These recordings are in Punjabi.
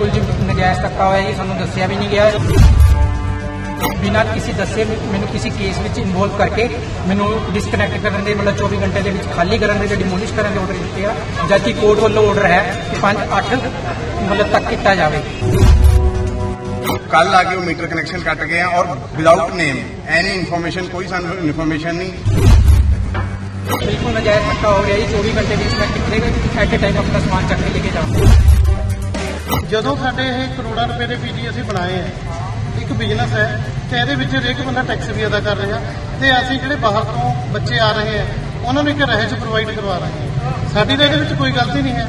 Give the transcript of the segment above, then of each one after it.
ਬਿਲਕੁਲ ਜੀ ਨਜਾਇਜ਼ ਧੱਕਾ ਹੋਇਆ ਜੀ ਸਾਨੂੰ ਦੱਸਿਆ ਵੀ ਨਹੀਂ ਗਿਆ। ਬਿਨਾਂ ਕਿਸੇ ਦੱਸੇ ਮੈਨੂੰ ਕਿਸੇ ਕੇਸ ਵਿੱਚ ਇਨਵੋਲਵ ਕਰਕੇ ਮੈਨੂੰ ਡਿਸਕਨੈਕਟ ਕਰਨ ਦੇ ਮਤਲਬ 24 ਘੰਟੇ ਦੇ ਵਿੱਚ ਖਾਲੀ ਕਰਨ ਦੇ ਤੇ ਡਿਮੋਲਿਸ਼ ਕਰਨ ਦੇ ਆਰਡਰ ਦਿੱਤੇ ਆ ਜਦ ਕਿ ਕੋਰਟ ਵੱਲੋਂ ਆਰਡਰ ਹੈ ਕਿ 5 8 ਮਤਲਬ ਤੱਕ ਕੀਤਾ ਜਾਵੇ। ਕੱਲ ਆ ਕੇ ਉਹ ਮੀਟਰ ਕਨੈਕਸ਼ਨ ਕੱਟ ਗਏ ਆ ਔਰ ਵਿਦਆਊਟ ਨੇਮ ਐਨੀ ਇਨਫੋਰਮੇਸ਼ਨ ਕੋਈ ਸਾਨੂੰ ਇਨਫੋਰਮੇਸ਼ਨ ਨਹੀਂ। ਬਿਲਕੁਲ ਨਜਾਇਜ਼ ਧੱਕਾ ਹੋ ਰਿਹਾ ਜੀ 24 ਘੰਟੇ ਵਿੱਚ ਮੈਂ ਕਿੱਥੇ ਐਟ ਟਾਈਮ ਆਪਣਾ ਸਮਾਨ ਚੱਕ ਕੇ ਲੈ ਕੇ ਜਾਵਾਂ ਜਦੋਂ ਸਾਡੇ ਇਹ ਕਰੋੜਾਂ ਰੁਪਏ ਦੇ ਪੀਜੀ ਅਸੀਂ ਬਣਾਏ ਹੈ ਇੱਕ ਬਿਜ਼ਨਸ ਹੈ ਤੇ ਇਹਦੇ ਵਿੱਚ ਹਰੇਕ ਬੰਦਾ ਟੈਕਸ ਵੀ ਅਦਾ ਕਰ ਰਿਹਾ ਤੇ ਅਸੀਂ ਜਿਹੜੇ ਬਾਹਰ ਤੋਂ ਬੱਚੇ ਆ ਰਹੇ ਹੈ ਉਹਨਾਂ ਨੂੰ ਇੱਕ ਰਹਿਜ ਪ੍ਰੋਵਾਈਡ ਕਰਵਾ ਰਹੇ ਹਾਂ ਸਾਡੀ ਤਾਂ ਇਹਦੇ ਵਿੱਚ ਕੋਈ ਗਲਤੀ ਨਹੀਂ ਹੈ।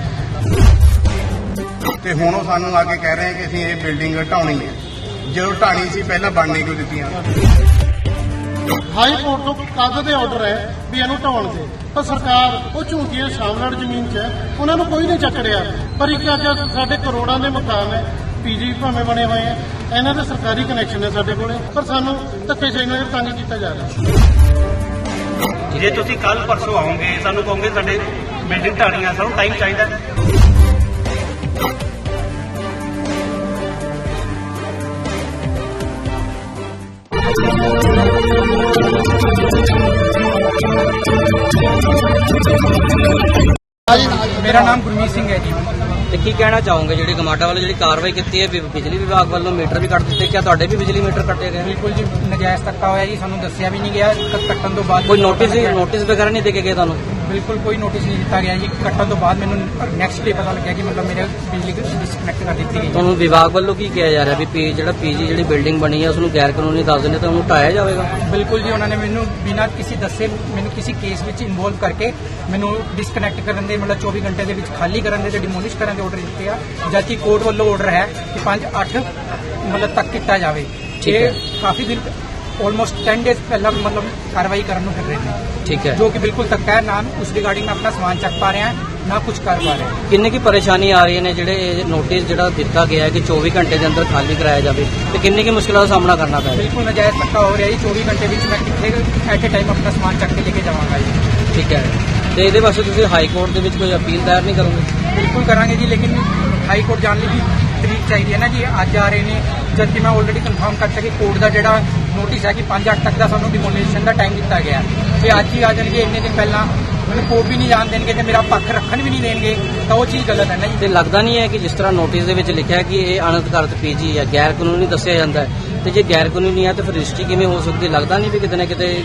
ਤੇ ਹੁਣ ਉਹ ਸਾਨੂੰ ਆ ਕੇ ਕਹਿ ਰਹੇ ਆ ਕਿ ਅਸੀਂ ਇਹ ਬਿਲਡਿੰਗ ਢਾਉਣੀ ਹੈ। ਜਦੋਂ ਢਾਣੀ ਸੀ, ਪਹਿਲਾਂ ਬਣਨੇ ਕਿਉਂ ਦਿੱਤੀਆਂ? ਹਾਈ ਕੋਰਟ ਤੋਂ ਕਦ ਦੇ ਆਰਡਰ ਹੈ ਵੀ ਇਹਨੂੰ ਢਾਉਣ ਦੇ। ਪਰ ਸਰਕਾਰ ਉਹ ਝੂਠੀਆਂ ਸ਼ਾਮਲੜ ਜ਼ਮੀਨ 'ਚ ਹੈ। ਉਹਨਾਂ ਨੂੰ ਕੋਈ ਨਹੀਂ ਚੱਕ ਰਿਹਾ। ਪਰ ਇੱਕ ਅੱਜ ਸਾਡੇ ਕਰੋੜਾਂ ਦੇ ਮਕਾਨ ਹੈ, ਪੀਜੀ ਭਾਵੇਂ ਬਣੇ ਹੋਏ ਹੈ, ਇਹਨਾਂ ਦੇ ਸਰਕਾਰੀ ਕਨੈਕਸ਼ਨ ਹੈ ਸਾਡੇ ਕੋਲੇ। ਪਰ ਸਾਨੂੰ ਧੱਕੇਸ਼ਾਹੀ ਨਾਲ ਤੰਗ ਕੀਤਾ ਜਾ ਰਿਹਾ। ਜੇ ਤੁਸੀਂ ਕੱਲ ਪਰਸੋਂ ਆਓਗੇ ਸਾਨੂੰ ਕਹੋਗੇ ਸਾਡੇ ਬਿਲਡਿੰਗ ਢਾਣੀ ਸਾਨੂੰ ਟਾਈਮ ਚਾਹੀਦਾ। ਮੇਰਾ ਨਾਮ ਗੁਰਮੀਤ ਸਿੰਘ ਹੈ ਜੀ। ਤੇ ਕੀ ਕਹਿਣਾ ਚਾਹੋਗੇ? ਜਿਹੜੀ ਗਮਾਡਾ ਵੱਲੋਂ ਜਿਹੜੀ ਕਾਰਵਾਈ ਕੀਤੀ ਹੈ ਵੀ ਬਿਜਲੀ ਵਿਭਾਗ ਵੱਲੋਂ ਮੀਟਰ ਵੀ ਕੱਟ ਦਿੱਤੇ ਕਿਆ ਤੁਹਾਡੇ ਵੀ ਬਿਜਲੀ ਮੀਟਰ ਕੱਟੇ ਗਏ? ਬਿਲਕੁਲ ਜੀ ਨਜਾਇਜ਼ ਧੱਕਾ ਹੋਇਆ ਜੀ ਸਾਨੂੰ ਦੱਸਿਆ ਵੀ ਨਹੀਂ ਗਿਆ। ਕੱਟਣ ਤੋਂ ਬਾਅਦ ਕੋਈ ਨੋਟਿਸ ਨੋਟਿਸ ਵਗੈਰਾ ਨਹੀਂ ਦੇ ਕੇ ਗਏ ਤੁਹਾਨੂੰ? ਬਿਲਕੁਲ ਕੋਈ ਨੋਟਿਸ ਨਹੀਂ ਦਿੱਤਾ ਗਿਆ ਜੀ ਕੱਟਣ ਤੋਂ ਬਾਅਦ ਮੈਨੂੰ ਨੈਕਸਟ ਡੇ ਪਤਾ ਲੱਗਿਆ ਕਿ ਮਤਲਬ ਮੇਰੇ ਬਿਜਲੀ ਡਿਸਕਨੈਕਟ ਕਰ ਦਿੱਤੀ ਗਈ। ਤੁਹਾਨੂੰ ਵਿਭਾਗ ਵੱਲੋਂ ਕੀ ਕਿਹਾ ਜਾ ਰਿਹਾ ਵੀ ਪੀ ਜਿਹੜਾ ਪੀਜੀ ਜਿਹੜੀ ਬਿਲਡਿੰਗ ਬਣੀ ਹੈ ਉਸ ਨੂੰ ਗੈਰ ਕਾਨੂੰਨੀ ਦੱਸ ਦਿੰਦੇ ਤਾਂ ਉਹਨੂੰ ਢਾਇਆ ਜਾਵੇਗਾ ਬਿਲਕੁਲ ਜੀ ਉਹਨਾਂ ਨੇ ਮੈਨੂੰ ਬਿਨਾਂ ਕਿਸੇ ਦੱਸੇ ਮੈਨੂੰ ਕਿਸੇ ਕੇਸ ਵਿੱਚ ਇਨਵੋਲਵ ਕਰਕੇ ਮੈਨੂੰ ਡਿਸਕਨੈਕਟ ਕਰਨ ਦੇ ਮਤਲਬ 24 ਘੰਟੇ ਦੇ ਵਿੱਚ ਖਾਲੀ ਕਰਨ ਦੇ ਤੇ ਡਿਮੋਲਿਸ਼ ਕਰਨ ਦੇ ਆਰਡਰ ਦਿੱਤੇ ਆ ਜਦ ਕਿ ਕੋਰਟ ਵੱਲੋਂ ਆਰਡਰ ਹੈ ਕਿ 5 8 ਮਤਲਬ ਤੱਕ ਕੀਤਾ ਜਾਵੇ। ਇਹ ਕਾਫੀ ਦਿਨ ਆਲਮੋਸਟ 10 ਡੇਜ਼ ਪਹਿਲਾਂ ਮਤਲਬ ਕਾਰਵਾਈ ਕਰਨ ਨੂੰ ਫਿਰ ਰਹੇ ਨੇ। ਠੀਕ ਹੈ। ਜੋ ਕਿ ਬਿਲਕੁਲ ਧੱਕਾ ਹੈ ਨਾ ਉਸ ਰਿਗਾਰਡਿੰਗ ਮੈਂ ਆਪਣਾ ਸਮਾਨ ਚੱਕ ਪਾ ਰਿਹਾ ਨਾ ਕੁਝ ਕਰ ਪਾ ਰਿਹਾ। ਕਿੰਨੇ ਕੀ ਪਰੇਸ਼ਾਨੀ ਆ ਰਹੀ ਨੇ ਜਿਹੜੇ ਇਹ ਨੋਟਿਸ ਜਿਹੜਾ ਦਿੱਤਾ ਗਿਆ ਹੈ ਕਿ 24 ਘੰਟੇ ਦੇ ਅੰਦਰ ਖਾਲੀ ਕਰਾਇਆ ਜਾਵੇ ਤੇ ਕਿੰਨੀ ਕੀ ਮੁਸ਼ਕਲਾਂ ਦਾ ਸਾਹਮਣਾ ਕਰਨਾ ਪੈ ਰਿਹਾ? ਬਿਲਕੁਲ ਨਜਾਇਜ਼ ਧੱਕਾ ਹੋ ਰਿਹਾ ਜੀ। 24 ਘੰਟੇ ਵਿੱਚ ਮੈਂ ਕਿੱਥੇ ਐਟ ਟਾਈਮ ਆਪਣਾ ਸਮਾਨ ਚੱਕ ਕੇ ਲੈ ਕੇ ਜਾਵਾਂਗਾ ਜੀ। ਠੀਕ ਹੈ। ਤੇ ਇਹਦੇ ਵਾਸਤੇ ਤੁਸੀਂ ਹਾਈ ਕੋਰਟ ਦੇ ਵਿੱਚ ਕੋਈ ਅਪੀਲ ਦਾਇਰ ਨਹੀਂ ਕਰੋਗੇ? ਬਿਲਕੁਲ ਕਰਾਂਗੇ ਜੀ ਲੇਕਿਨ ਹਾਈ ਕੋਰਟ ਜਾਣ ਲਈ ਵੀ ਤਰੀਕ ਚਾਹੀਦੀ ਹੈ ਨਾ ਜੀ। ਅੱਜ ਆ ਰਹੇ ਨੇ। ਜਦ ਕਿ ਮੈਂ ਆਲਰੇਡੀ ਕਨਫਰਮ ਕਰ ਚੁੱਕੀ ਕੋਰਟ ਦਾ ਜਿਹੜਾ ਨੋਟਿਸ ਹੈ ਕਿ 5 8 ਤੱਕ ਦਾ ਸਾਨੂੰ ਡਿਮੋਲੀਸ਼ਨ ਦਾ ਟਾਈਮ ਦਿੱਤਾ ਗਿਆ ਤੇ ਅੱਜ ਹੀ ਆ ਜਾਣਗੇ ਇੰਨੇ ਦਿਨ ਪਹਿਲਾਂ ਮੈਨੂੰ ਕੋਰਟ ਵੀ ਨਹੀਂ ਜਾਣ ਦੇਣਗੇ ਤੇ ਮੇਰਾ ਪੱਖ ਰੱਖਣ ਵੀ ਨਹੀਂ ਦੇਣਗੇ ਤਾਂ ਉਹ ਚੀਜ਼ ਗਲਤ ਹੈ ਨਾ ਜੀ। ਤੇ ਲੱਗਦਾ ਨਹੀਂ ਹੈ ਕਿ ਜਿਸ ਤਰ੍ਹਾਂ ਨੋਟਿਸ ਦੇ ਵਿੱਚ ਲਿਖਿਆ ਕਿ ਇਹ ਅਨਧਿਕਾਰਤ ਪੀਜੀ ਹੈ ਗੈਰ ਕਾਨੂੰਨੀ ਦੱਸਿਆ ਜਾਂਦਾ ਤੇ ਜੇ ਗੈਰ ਕਾਨੂੰਨੀ ਹੈ ਤਾਂ ਫਿਰ ਰਜਿਸਟਰੀ ਕਿਵੇਂ ਹੋ ਸਕਦੀ? ਲੱਗਦਾ ਨਹੀਂ ਵੀ ਕਿਤੇ ਨਾ ਕਿਤੇ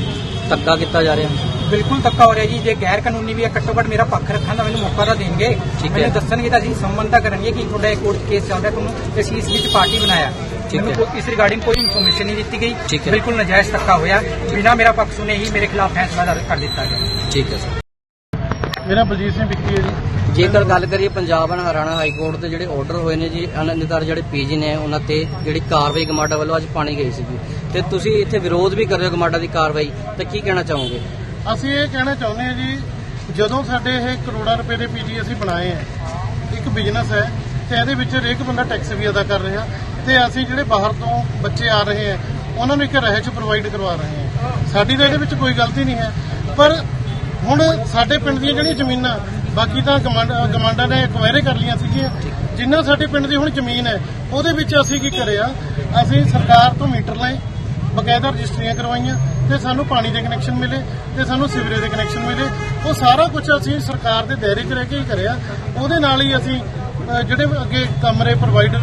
ਧੱਕਾ ਕੀਤਾ ਜਾ ਰਿਹਾ। ਬਿਲਕੁਲ ਧੱਕਾ ਹੋ ਰਿਹਾ ਜੀ। ਜੇ ਗੈਰ ਕਾਨੂੰਨੀ ਵੀ ਹੈ ਘੱਟੋ ਘੱਟ ਮੇਰਾ ਪੱਖ ਰੱਖਣ ਦਾ ਮੈਨੂੰ ਮੌਕਾ ਤਾਂ ਦੇਣਗੇ। ਮੈਨੂੰ ਦੱਸਣਗੇ ਤਾਂ ਅਸੀਂ ਸੰਬੰਧ ਤਾਂ ਕਰਨਗੇ ਕਿ ਤੁਹਾਡਾ ਇਹ ਕੋਰਟ ਕੇਸ ਚੱਲ ਰਿਹਾ ਤੁਹਾਨੂੰ ਇਸ ਵਿੱਚ ਪਾਰਟੀ ਬਣਾਇਆ। ਮੈਨੂੰ ਹੈ। ਕੋਈ- ਇਸ ਰਿਗਾਰਡਿੰਗ ਕੋਈ ਇਨਫੋਰਮੇਸ਼ਨ ਨਹੀਂ ਦਿੱਤੀ ਠੀਕ ਗਈ ਹੈ। ਬਿਲਕੁਲ ਨਜਾਇਜ਼ ਧੱਕਾ ਹੋਇਆ। ਬਿਨਾਂ ਮੇਰਾ ਪੱਖ ਸੁਣੇ ਹੀ ਮੇਰੇ ਖਿਲਾਫ ਫੈਸਲਾ ਦਰਜ ਕਰ ਦਿੱਤਾ ਗਿਆ। ਠੀਕ ਹੈ ਸਰ। ਮੇਰਾ ਬਲਜੀਤ ਸਿੰਘ ਵਿੱਕੀ ਹੈ ਜੀ। ਜੇਕਰ ਗੱਲ ਕਰੀਏ Punjab and Haryana high court ਦੇ ਜਿਹੜੇ ਆਰਡਰ ਹੋਏ ਨੇ ਜੀ ਅਨੰਦਕਾਰ ਜਿਹੜੇ ਪੀਜੀ ਨੇ ਉਹਨਾਂ ਤੇ ਜਿਹੜੀ ਕਾਰਵਾਈ ਗਮਾਡਾ ਵੱਲੋਂ ਅੱਜ ਪਾਣੀ ਗਈ ਸੀਗੀ। ਤੇ ਤੁਸੀਂ ਇੱਥੇ ਵਿਰੋਧ ਵੀ ਕਰ ਰਹੇ ਹੋ ਗਮਾਡਾ ਦੀ ਕਾਰਵਾਈ ਤਾਂ ਕੀ ਕਹਿਣਾ ਚਾਹੋਗੇ? ਅਸੀਂ ਇਹ ਕਹਿਣਾ ਚਾਹੁੰਦੇ ਹਾਂ ਜੀ ਜਦੋਂ ਸਾਡੇ ਇਹ ਕਰੋੜਾਂ ਰੁਪਏ ਦੇ ਪੀਜੀ ਅਸੀਂ ਬਣਾਏ ਹੈ ਇੱਕ ਬਿਜ਼ਨਸ ਹੈ ਤੇ ਇਹਦੇ ਵਿੱਚ ਹਰੇਕ ਬੰਦਾ ਟੈਕਸ ਵੀ ਅਦਾ ਕਰ ਰਿਹਾ। ਤੇ ਅਸੀਂ ਜਿਹੜੇ ਬਾਹਰ ਤੋਂ ਬੱਚੇ ਆ ਰਹੇ ਹੈ, ਉਹਨਾਂ ਨੂੰ ਇੱਕ ਰਹਿਜ ਪ੍ਰੋਵਾਈਡ ਕਰਵਾ ਰਹੇ ਹਾਂ। ਸਾਡੀ ਤਾਂ ਇਹਦੇ ਵਿੱਚ ਕੋਈ ਗਲਤੀ ਨਹੀਂ ਹੈ। ਪਰ ਹੁਣ ਸਾਡੇ ਪਿੰਡ ਦੀਆਂ ਜਿਹੜੀਆਂ ਜ਼ਮੀਨਾਂ, ਬਾਕੀ ਤਾਂ ਗਮਾਂਡਾ ਨੇ ਐਕਵਾਇਰ ਕਰ ਲਈਆਂ ਸੀਗੀਆਂ। ਜਿੰਨਾ ਸਾਡੇ ਪਿੰਡ ਦੀ ਹੁਣ ਜ਼ਮੀਨ ਹੈ, ਉਹਦੇ ਵਿੱਚ ਅਸੀਂ ਕੀ ਕਰਿਆ, ਅਸੀਂ ਸਰਕਾਰ ਤੋਂ ਮੀਟਰ ਲਏ, ਬਕਾਇਦਾ ਰਜਿਸਟਰੀਆਂ ਕਰਵਾਈਆਂ, ਤੇ ਸਾਨੂੰ ਪਾਣੀ ਦੇ ਕਨੈਕਸ਼ਨ ਮਿਲੇ, ਤੇ ਸਾਨੂੰ ਸੀਵਰੇਜ ਦੇ ਕਨੈਕਸ਼ਨ ਮਿਲੇ। ਉਹ ਸਾਰਾ ਕੁਝ ਅਸੀਂ ਸਰਕਾਰ ਦੇ ਦਾਇਰੇ 'ਚ ਰਹਿ ਕੇ ਹੀ ਕਰਿਆ। ਉਹਦੇ ਨਾਲ ਹੀ ਅਸੀਂ ਜਿਹੜੇ ਅੱਗੇ ਕਮਰੇ ਪ੍ਰੋਵਾਈਡ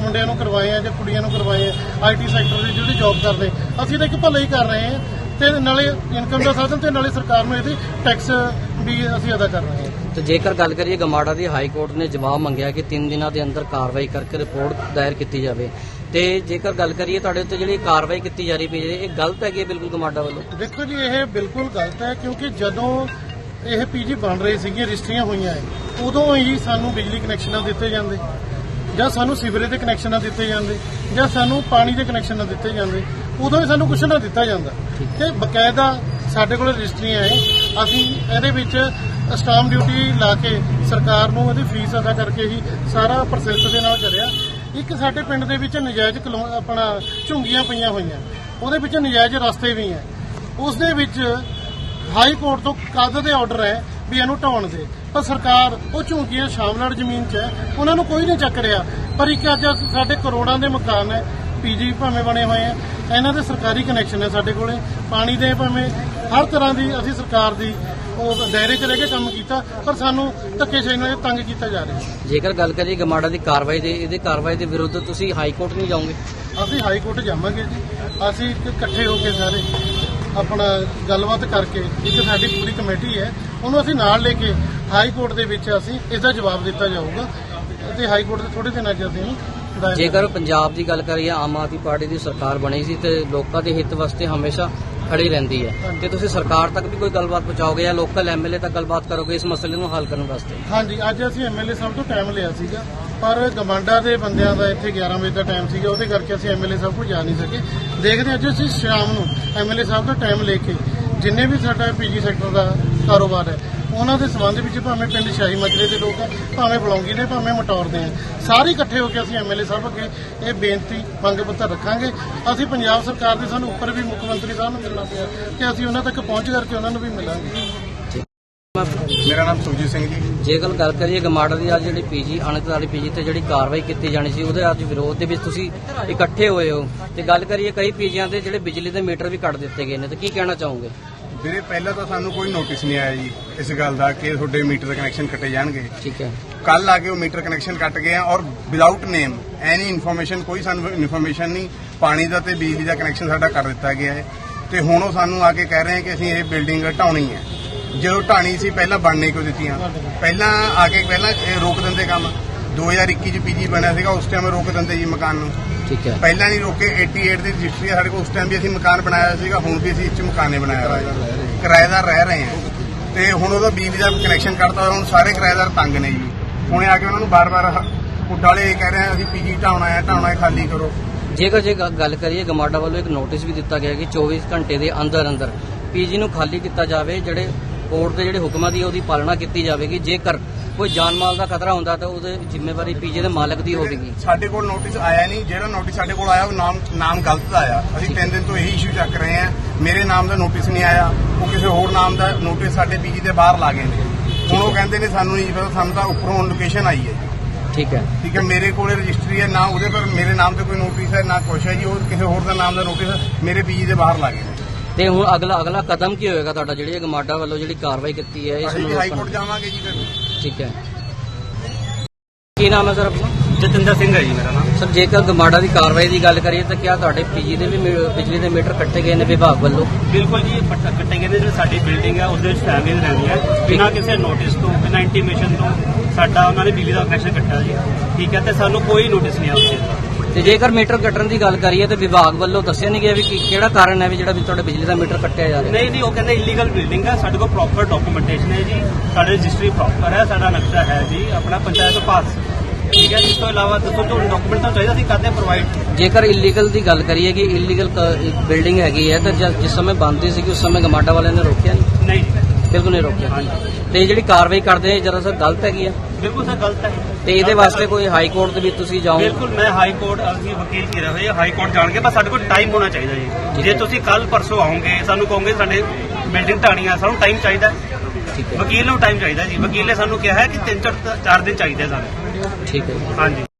ਮੁੰਡਿਆਂ ਨੂੰ ਕਰਵਾਏ ਆ ਜਾਂ ਕੁੜੀਆਂ ਨੂੰ ਕਰਵਾਏ ਆ ਆਈਟੀ ਸੈਕਟਰ ਦੇ ਜਿਹੜੇ ਜੌਬ ਕਰਦੇ ਅਸੀਂ ਤਾਂ ਇੱਕ ਭਲਾ ਹੀ ਕਰ ਰਹੇ ਹਾਂ ਤੇ ਨਾਲੇ ਇਨਕਮ ਦਾ ਸਾਧਨ ਤੇ ਨਾਲੇ ਸਰਕਾਰ ਨੂੰ ਇਹਦੇ ਟੈਕਸ ਵੀ ਅਸੀਂ ਅਦਾ ਕਰ ਰਹੇ ਹਾਂ। ਤੇ ਜੇਕਰ ਗੱਲ ਕਰੀਏ ਗਮਾਡਾ ਦੀ ਹਾਈ ਕੋਰਟ ਨੇ ਜਵਾਬ ਮੰਗਿਆ ਕਿ 3 ਦਿਨਾਂ ਦੇ ਅੰਦਰ ਕਾਰਵਾਈ ਕਰਕੇ ਰਿਪੋਰਟ ਦਾਇਰ ਕੀਤੀ ਜਾਵੇ। ਤੇ ਜੇਕਰ ਗੱਲ ਕਰੀਏ ਤੁਹਾਡੇ ਉੱਤੇ ਜਿਹੜੀ ਕਾਰਵਾਈ ਕੀਤੀ ਜਾ ਰਹੀ ਪਈ ਇਹ ਗਲਤ ਹੈਗੀ ਬਿਲਕੁਲ ਗਮਾਡਾ ਵੱਲੋਂ? ਦੇਖੋ ਜੀ ਇਹ ਬਿਲਕੁਲ ਗਲਤ ਹੈ ਕਿਉਂਕਿ ਜਦੋਂ ਇਹ ਪੀਜੀ ਬਣ ਰਹੇ ਸੀਗੇ ਰਜਿਸਟਰੀਆਂ ਹੋਈਆਂ ਹੈ ਉਦੋਂ ਹੀ ਸਾਨੂੰ ਬਿਜਲੀ ਕਨੈਕਸ਼ਨਾਂ ਦਿੱਤੇ ਜਾਂਦੇ। ਜਾਂ ਸਾਨੂੰ ਸੀਵਰੇਜ ਦੇ ਕਨੈਕਸ਼ਨ ਨਾ ਦਿੱਤੇ ਜਾਂਦੇ। ਜਾਂ ਸਾਨੂੰ ਪਾਣੀ ਦੇ ਕਨੈਕਸ਼ਨ ਨਾ ਦਿੱਤੇ ਜਾਂਦੇ। ਉਦੋਂ ਹੀ ਸਾਨੂੰ ਕੁਛ ਨਾ ਦਿੱਤਾ ਜਾਂਦਾ। ਤੇ ਬਕਾਇਦਾ ਸਾਡੇ ਕੋਲ ਰਜਿਸਟਰੀਆਂ ਹੈ ਅਸੀਂ ਇਹਦੇ ਵਿੱਚ ਸਟਾਮ ਡਿਊਟੀ ਲਾ ਕੇ ਸਰਕਾਰ ਨੂੰ ਇਹਦੀ ਫੀਸ ਅਦਾ ਕਰਕੇ ਹੀ ਸਾਰਾ ਪ੍ਰੋਸੈਸ ਦੇ ਨਾਲ ਚੱਲਿਆ ਇੱਕ ਸਾਡੇ ਪਿੰਡ ਦੇ ਵਿੱਚ ਨਜਾਇਜ਼ ਕਲੋ- ਆਪਣਾ ਝੁੰਗੀਆਂ ਪਈਆਂ ਹੋਈਆਂ। ਉਹਦੇ ਵਿੱਚ ਨਜਾਇਜ਼ ਰਸਤੇ ਵੀ ਹੈ ਉਸ ਦੇ ਵਿੱਚ ਹਾਈ ਕੋਰਟ ਤੋਂ ਕਦ ਦੇ ਆਰਡਰ ਹੈ ਵੀ ਇਹਨੂੰ ਢਾਉਣ ਦੇ। ਪਰ ਸਰਕਾਰ ਉਹ ਝੁੰਗੀਆਂ ਸ਼ਾਮਲੜ ਜ਼ਮੀਨ 'ਚ ਹੈ। ਉਹਨਾਂ ਨੂੰ ਕੋਈ ਨਹੀਂ ਚੱਕ ਰਿਹਾ। ਪਰ ਇੱਕ ਅੱਜ ਸਾਡੇ ਕਰੋੜਾਂ ਦੇ ਮਕਾਨ ਹੈ। ਪੀਜੀ ਭਾਵੇਂ ਬਣੇ ਹੋਏ ਆ ਇਹਨਾਂ ਦੇ ਸਰਕਾਰੀ ਕਨੈਕਸ਼ਨ ਹੈ ਸਾਡੇ ਕੋਲੇ। ਪਾਣੀ ਦੇ ਭਾਵੇਂ ਹਰ ਤਰ੍ਹਾਂ ਦੀ ਅਸੀਂ ਸਰਕਾਰ ਦੀ ਉਹ ਦਾਇਰੇ 'ਚ ਰਹਿ ਕੇ ਕੰਮ ਕੀਤਾ। ਪਰ ਸਾਨੂੰ ਧੱਕੇਸ਼ਾਹੀ ਨਾਲ ਤੰਗ ਕੀਤਾ ਜਾ ਰਿਹਾ। ਜੇਕਰ ਗੱਲ ਕਰੀਏ ਗਮਾਡਾ ਦੀ ਕਾਰਵਾਈ ਦੇ ਇਹਦੇ ਕਾਰਵਾਈ ਦੇ ਵਿਰੁੱਧ ਤੁਸੀਂ ਹਾਈ ਕੋਰਟ ਨਹੀਂ ਜਾਓਗੇ? ਅਸੀਂ ਹਾਈ ਕੋਰਟ ਜਾਵਾਂਗੇ ਜੀ। ਅਸੀਂ ਇੱਕ ਇਕੱਠੇ ਹੋ ਕੇ ਸਾਰੇ। ਆਪਣਾ ਗੱਲਬਾਤ ਕਰਕੇ ਇੱਕ ਸਾਡੀ ਪੂਰੀ ਕਮੇਟੀ ਹੈ ਉਹਨੂੰ ਅਸੀਂ ਨਾਲ ਲੈ ਕੇ ਹਾਈ ਕੋਰਟ ਦੇ ਵਿੱਚ ਅਸੀਂ ਇਸ ਦਾ ਜਵਾਬ ਦਿੱਤਾ ਜਾਊਗਾ ਤੇ ਹਾਈ ਕੋਰਟ ਦੇ ਥੋੜੇ ਦਿਨਾਂ 'ਚ ਅਸੀਂ ਜੇਕਰ ਪੰਜਾਬ ਦੀ ਗੱਲ ਕਰੀਏ ਆਮ ਆਦਮੀ ਪਾਰਟੀ ਦੀ ਸਰਕਾਰ ਬਣੀ ਸੀ ਤੇ ਲੋਕਾਂ ਦੇ ਹਿੱਤ ਵਾਸਤੇ ਹਮੇਸ਼ਾ ਖੜੀ ਰਹਿੰਦੀ ਹੈ। ਤੇ ਤੁਸੀਂ ਸਰਕਾਰ ਤੱਕ ਵੀ ਕੋਈ ਗੱਲਬਾਤ ਪਹੁੰਚਾਓਗੇ ਜਾਂ ਲੋਕਲ ਐਮਐਲਏ ਤੱਕ ਗੱਲਬਾਤ ਕਰੋਗੇ ਇਸ ਮਸਲੇ ਨੂੰ ਹੱਲ ਕਰਨ ਵਾਸਤੇ? ਹਾਂਜੀ ਅੱਜ ਅਸੀਂ ਐਮਐਲਏ ਸਾਹਿਬ ਤੋਂ ਟਾਈਮ ਲਿਆ ਸੀਗਾ। ਪਰ ਗਵਾਂਡਾ ਦੇ ਬੰਦਿਆਂ ਦਾ ਇੱਥੇ 11 ਵਜੇ ਦਾ ਟਾਈਮ ਸੀਗਾ, ਉਹਦੇ ਕਰਕੇ ਅਸੀਂ ਐਮਐਲਏ ਸਾਹਿਬ ਕੋਲ ਜਾ ਨਹੀਂ ਸਕੇ। ਦੇਖਦੇ ਅੱਜ ਅਸੀਂ ਸ਼ਾਮ ਨੂੰ ਐਮਐਲਏ ਸਾਹਿਬ ਦਾ ਟਾਈਮ ਲੈ ਕੇ ਜਿੰਨੇ ਵੀ ਸਾਡਾ ਪੀਜੀ ਸੈਕਟਰ ਦਾ ਕਾਰੋਬਾਰ ਹੈ, ਉਹਨਾਂ ਦੇ ਸੰਬੰਧ ਵਿੱਚ ਭਾਵੇਂ ਪਿੰਡ ਸ਼ਾਹੀ ਮਜਰੇ ਦੇ ਲੋਕ ਆ ਭਾਵੇਂ ਬਲੌਂਗੀ ਦੇ, ਭਾਵੇਂ ਮਟੌਰ ਦੇ ਆ ਸਾਰੇ ਇਕੱਠੇ ਹੋ ਕੇ ਅਸੀਂ ਐਮਐਲਏ ਸਾਹਿਬ ਅੱਗੇ ਇਹ ਬੇਨਤੀ, ਮੰਗ ਪੱਤਰ ਰੱਖਾਂਗੇ। ਅਸੀਂ ਪੰਜਾਬ ਸਰਕਾਰ ਦੇ ਸਾਨੂੰ ਉੱਪਰ ਵੀ ਮੁੱਖ ਮੰਤਰੀ ਸਾਹਿਬ ਨੂੰ ਮਿਲਣਾ ਪਿਆ ਕਿ ਅਸੀਂ ਉਹਨਾਂ ਤੱਕ ਪਹੁੰਚ ਕਰਕੇ ਉਹਨਾਂ ਨੂੰ ਵੀ ਮਿਲਾਂਗੇ। ਮੇਰਾ ਨਾਮ ਸੁਰਜੀਤ ਸਿੰਘ ਜੀ। ਜੇਕਰ ਗੱਲ ਕਰੀਏ ਗਮਾਡਾ ਦੀ ਅੱਜ ਜਿਹੜੀ ਪੀਜੀ ਅਣਤ ਵਾਲੀ ਪੀਜੀ ਤੇ ਜਿਹੜੀ ਕਾਰਵਾਈ ਕੀਤੀ ਜਾਣੀ ਸੀ ਉਹਦੇ ਅੱਜ ਵਿਰੋਧ ਦੇ ਵਿੱਚ ਤੁਸੀਂ ਇਕੱਠੇ ਹੋਏ ਹੋ। ਤੇ ਗੱਲ ਕਰੀਏ ਕਈ ਪੀਜੀਆਂ ਦੇ ਜਿਹੜੇ ਬਿਜਲੀ ਦੇ ਮੀਟਰ ਵੀ ਕੱਟ ਦਿੱਤੇ ਗਏ ਨੇ ਤੇ ਕੀ ਕਹਿਣਾ ਚਾਹੋਗੇ? ਵੀਰੇ ਪਹਿਲਾਂ ਤਾਂ ਸਾਨੂੰ ਕੋਈ ਨੋਟਿਸ ਨਹੀਂ ਆਇਆ ਜੀ ਇਸ ਗੱਲ ਦਾ ਕਿ ਤੁਹਾਡੇ ਮੀਟਰ ਦੇ ਕਨੈਕਸ਼ਨ ਕੱਟੇ ਜਾਣਗੇ। ਠੀਕ ਹੈ। ਕੱਲ ਆ ਕੇ ਉਹ ਮੀਟਰ ਕਨੈਕਸ਼ਨ ਕੱਟ ਗਏ ਆ ਔਰ ਵਿਦਆਊਟ ਨੇਮ ਐਨੀ ਇਨਫੋਰਮੇਸ਼ਨ ਕੋਈ ਸਾਨੂੰ ਇਨਫੋਰਮੇਸ਼ਨ ਨਹੀਂ। ਪਾਣੀ ਦਾ ਤੇ ਬਿਜਲੀ ਦਾ ਕਨੈਕਸ਼ਨ ਸਾਡਾ ਕਰ ਦਿੱਤਾ ਗਿਆ ਹੈ। ਤੇ ਹੁਣ ਉਹ ਸਾਨੂੰ ਆ ਕੇ ਕਹਿ ਰਹੇ ਆ ਕਿ ਅਸੀਂ ਇਹ ਬਿਲਡਿੰਗ ਢਾਉਣੀ ਹੈ। ਜਦੋਂ ਢਾਣੀ ਸੀ ਪਹਿਲਾਂ ਬਣਨੇ ਕਿਉਂ ਦਿੱਤੀਆਂ? ਪਹਿਲਾਂ ਆ ਕੇ ਪਹਿਲਾਂ ਇਹ ਰੋਕ ਦਿੰਦੇ ਕੰਮ। 2021 ਚ ਪੀਜੀ ਬਣਿਆ ਸੀਗਾ ਉਸ ਟਾਈਮ ਰੋਕ ਦਿੰਦੇ ਜੀ ਮਕਾਨ ਨੂੰ। ਠੀਕ ਹੈ। ਪਹਿਲਾਂ ਨਹੀਂ ਰੋਕੇ 88 ਦੀ ਰਜਿਸਟਰੀ ਸਾਡੇ ਕੋਲ ਉਸ ਟਾਈਮ ਵੀ ਅਸੀਂ ਮਕਾਨ ਬਣਾਇਆ ਸੀਗਾ ਹੁਣ ਵੀ ਅਸੀਂ ਇੱਥੇ ਮਕਾਨੇ ਬਣਾਇਆ ਹੋਇਆ ਕਿਰਾਏਦਾਰ ਰਹਿ ਰਹੇ ਹਾਂ ਤੇ ਹੁਣ ਉਹਦਾ ਬਿਜਲੀ ਦਾ ਕਨੈਕਸ਼ਨ ਕਰਤਾ ਹੋਇਆ ਹੁਣ ਸਾਰੇ ਕਿਰਾਏਦਾਰ ਤੰਗ ਨੇ ਜੀ। ਹੁਣੇ ਆ ਕੇ ਉਹਨਾਂ ਨੂੰ ਬਾਰ-ਬਾਰ ਕੁੱਡਾਲੇ ਕਹਿ ਰਹੇ ਆ ਅਸੀਂ ਪੀਜੀ ਢਾਉਣਾ ਹੈ ਢਾਉਣਾ ਹੈ ਖਾਲੀ ਕਰੋ। ਜੇਕਰ ਜੇ ਗੱਲ ਕਰੀਏ ਗਮਾਡਾ ਵੱਲੋਂ ਇੱਕ ਨੋਟਿਸ ਵੀ ਦਿੱਤਾ ਗਿਆ ਕਿ 24 ਘੰਟੇ ਦੇ ਅੰਦਰ ਅੰਦਰ ਪੀਜੀ ਨੂੰ ਖਾਲੀ ਕੀਤਾ ਜਾਵੇ ਜਿਹੜੇ ਕੋਰਟ ਦੇ ਜਿਹੜੇ ਹੁਕਮਾਂ ਦੀ ਉਹਦੀ ਪਾਲਣਾ ਕੀਤੀ ਜਾਵੇਗੀ ਜੇਕਰ ਕੋਈ ਜਾਨ ਮਾਲ ਦਾ ਖਤਰਾ ਹੁੰਦਾ ਤਾਂ ਉਹਦੇ ਜ਼ਿੰਮੇਵਾਰੀ ਪੀਜੀ ਦੇ ਮਾਲਕ ਦੀ ਹੋਵੇਗੀ। ਸਾਡੇ ਕੋਲ ਨੋਟਿਸ ਆਇਆ ਨਹੀਂ ਜਿਹੜਾ ਨੋਟਿਸ ਸਾਡੇ ਕੋਲ ਆਇਆ ਉਹ ਨਾਮ ਨਾਮ ਗਲਤ ਆਇਆ। ਅਸੀਂ ਤਿੰਨ ਦਿਨ ਤੋਂ ਇਹੀ ਇਸ਼ੂ ਚੱਕ ਰਹੇ ਹਾਂ ਮੇਰੇ ਨਾਮ ਦਾ ਨੋਟਿਸ ਨਹੀਂ ਆਇਆ ਉਹ ਕਿਸੇ ਹੋਰ ਨਾਮ ਦਾ ਨੋਟਿਸ ਸਾਡੇ ਪੀਜੀ ਦੇ ਬਾਹਰ ਲਾ ਗਏ ਨੇ। ਹੁਣ ਉਹ ਕਹਿੰਦੇ ਨੇ ਸਾਨੂੰ ਨਹੀਂ ਪਤਾ ਸਾਨੂੰ ਤਾਂ ਉੱਪਰੋਂ ਲੋਕੇਸ਼ਨ ਆਈ ਹੈ। ਠੀਕ ਹੈ। ਠੀਕ ਹੈ ਮੇਰੇ ਕੋਲੇ ਰਜਿਸਟਰੀ ਹੈ ਨਾ ਉਹਦੇ ਪਰ ਮੇਰੇ ਨਾਮ ਤੇ ਕੋਈ ਨੋਟਿਸ ਹੈ ਨਾ ਕੁਛ ਹੈ ਜੀ ਉਹ ਕਿਸੇ ਹੋਰ ਦਾ ਨਾਮ ਦਾ ਨੋਟਿਸ ਮੇਰੇ ਪੀਜੀ ਦੇ ਬਾਹਰ ਲੱਗੇ ਨੇ। ਤੇ ਹੁਣ ਅਗਲਾ ਅਗਲਾ ਕਦਮ ਕੀ ਹੋਏਗਾ ਤੁਹਾਡਾ? ਜਿਹੜੀ ਇਹ ਗਮਾਡਾ ਵੱਲੋਂ ਜਿਹੜੀ ਕਾਰਵਾਈ ਕੀਤੀ ਹੈ ਇਸ ਅਸੀਂ ਨੂੰ ਹਾਈ ਰੋਕਣ ਕੋਰਟ ਜਾਵਾਂਗੇ ਜੀ ਫਿਰ। ਠੀਕ ਹੈ। ਕੀ ਨਾਮ ਹੈ ਸਰ ਆਪਣਾ? ਜਤਿੰਦਰ ਸਿੰਘ ਹੈ ਜੀ ਮੇਰਾ ਨਾਮ। ਸਰ ਜੇਕਰ ਗਮਾਡਾ ਦੀ ਕਾਰਵਾਈ ਦੀ ਗੱਲ ਕਰੀਏ ਤਾਂ ਕਿਆ ਤੁਹਾਡੇ ਪੀਜੀ ਦੇ ਵੀ ਮੀ- ਬਿਜਲੀ ਦੇ ਮੀਟਰ ਕੱਟੇ ਗਏ ਨੇ ਵਿਭਾਗ ਵੱਲੋਂ? ਬਿਲਕੁਲ ਜੀ ਇਹ ਪੱਟਾ ਕੱਟੇ ਗਏ ਨੇ ਜਿਹੜੀ ਸਾਡੀ ਬਿਲਡਿੰਗ ਹੈ ਉਹਦੇ ਵਿੱਚ ਫੈਮਿਲੀ ਰਹਿੰਦੀ ਹੈ। ਬਿਨਾਂ ਕਿਸੇ ਨੋਟਿਸ ਤੋਂ ਬਿਨਾਂ ਇੰਟੀਮੇਸ਼ਨ ਤੋਂ ਸਾਡਾ ਉਹਨਾਂ ਨੇ ਬਿਜਲੀ ਦਾ ਕਨੈਕਸ਼ਨ ਕੱਟਿਆ ਜੀ। ਠੀਕ ਹੈ ਤੇ ਸਾਨੂੰ ਕੋਈ ਨੋਟਿਸ ਨਹੀਂ ਆਇਆ ਉਸ ਚੀਜ਼ ਦਾ ਤੇ ਜੇਕਰ ਮੀਟਰ ਕੱਟਣ ਦੀ ਗੱਲ ਕਰੀਏ ਤਾਂ ਵਿਭਾਗ ਵੱਲੋਂ ਦੱਸਿਆ ਨਹੀਂ ਗਿਆ ਵੀ ਕੀ- ਕਿਹੜਾ ਕਾਰਨ ਹੈ ਵੀ ਜਿਹੜਾ ਵੀ ਤੁਹਾਡੇ ਬਿਜਲੀ ਦਾ ਮੀਟਰ ਕੱਟਿਆ ਜਾ ਰਿਹਾ? ਨਹੀਂ ਨਹੀਂ ਉਹ ਕਹਿੰਦੇ ਇਲੀਗਲ ਬਿਲਡਿੰਗ ਹੈ ਸਾਡੇ ਕੋਲ ਪ੍ਰੋਪਰ ਡਾਕੂਮੈਂਟੇਸ਼ਨ ਹੈ ਜੀ। ਸਾਡੇ ਰਜਿਸਟਰੀ ਪ੍ਰੋਪਰ ਹੈ ਸਾਡਾ ਨਕਸ਼ਾ ਹੈ ਜੀ ਆਪਣਾ ਪੰਚਾਇਤ ਪਾਸ। ਠੀਕ ਹੈ ਇਸ ਤੋਂ ਇਲਾਵਾ ਦੱਸੋ ਜੋ ਡਾਕੂਮੈਂਟ ਤਾਂ ਚਾਹੀਦਾ ਸੀ ਕਰਦੇ ਪ੍ਰੋਵਾਈਡ ਜੇਕਰ ਇਲੀਗਲ ਦੀ ਗੱਲ ਕਰੀਏ ਕਿ ਇਲੀਗਲ ਬਿਲਡਿੰਗ ਹੈਗੀ ਹੈ ਤਾਂ ਜਦ- ਜਿਸ ਸਮੇਂ ਬੰਦੀ ਸੀ ਉਸ ਸਮੇਂ ਗਮਾਡਾ ਵਾਲਿਆਂ ਨੇ ਰੋਕਿਆ ਨਹੀਂ? ਨਹੀਂ ਜੀ ਬਿਲਕੁਲ ਨਹੀਂ ਰੋਕਿਆ। ਹਾਂਜੀ ਤੇ ਜਿਹੜੀ ਕਾਰਵਾਈ ਕਰਦੇ ਨੇ ਜਰਾ ਸਰ ਗਲਤ ਹੈਗੀ ਹੈ ਬਿਲਕੁਲ ਸਰ ਗਲਤ ਹੈ। ਤੇ ਇਹਦੇ ਵਾਸਤੇ ਕੋਈ ਹਾਈ ਕੋਰਟ ਦੇ ਵਿੱਚ ਤੁਸੀਂ ਜਾਓ ਬਿਲਕੁਲ ਮੈਂ ਹਾਈ ਕੋਰਟ ਅਸੀਂ ਵਕੀਲ ਕੀ ਰਹੇ ਹਾਂ ਹਾਈ ਕੋਰਟ ਜਾਣਗੇ ਬਸ ਸਾਡੇ ਕੋਲ ਟਾਈਮ ਹੋਣਾ ਚਾਹੀਦਾ ਜੀ। ਜੇ ਤੁਸੀਂ ਕੱਲ ਪਰਸੋਂ ਆਓਗੇ ਸਾਨੂੰ ਕਹੋਗੇ ਸਾਡੇ ਬਿਲਡਿੰਗ ਢਾਣੀ ਆ ਸਾਨੂੰ ਟਾਈਮ ਚਾਹੀਦਾ ਵਕੀਲ ਨੂੰ ਟਾਈਮ ਚਾਹੀਦਾ ਜੀ। ਵਕੀਲ ਨੇ ਸਾਨੂੰ ਕਿਹਾ ਹੈ ਕਿ 3 4 ਦਿਨ ਚਾਹੀਦੇ ਸਾਨੂੰ। ਠੀਕ ਹੈ ਹਾਂਜੀ।